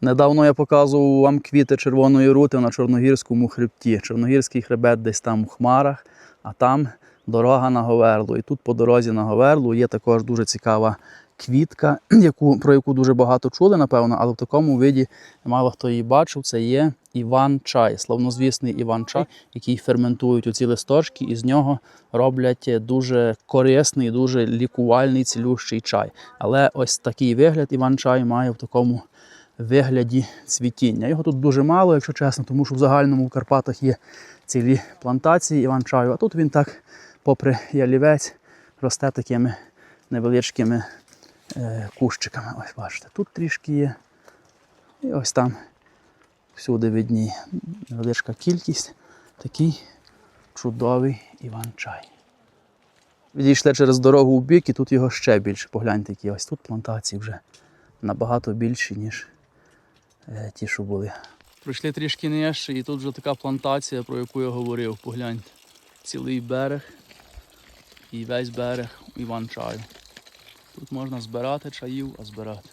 Недавно я показував вам квіти червоної рути на Чорногірському хребті. Чорногірський хребет десь там у хмарах, а там дорога на Говерлу. І тут по дорозі на Говерлу є також дуже цікава квітка, яку, про яку дуже багато чули, напевно, але в такому виді мало хто її бачив. Це є Іван-чай, славнозвісний Іван-чай, який ферментують у ці листочки, і з нього роблять дуже корисний, дуже лікувальний, цілющий чай. Але ось такий вигляд Іван-чай має в такому вигляді цвітіння. Його тут дуже мало, якщо чесно, тому що в загальному в Карпатах є цілі плантації іван-чаю, а тут він так, попри ялівець, росте такими невеличкими е, кущиками. Ось бачите, тут трішки є. І ось там всюди видні невеличка кількість. Такий чудовий іван-чай. Відійшли через дорогу у бік, і тут його ще більше. Погляньте, які ось тут плантації вже набагато більші, ніж ті, що були. Пройшли трішки нижче, і тут вже така плантація, про яку я говорив. Погляньте. Цілий берег і весь берег Іван-чаю. Тут можна збирати чаїв, а збирати.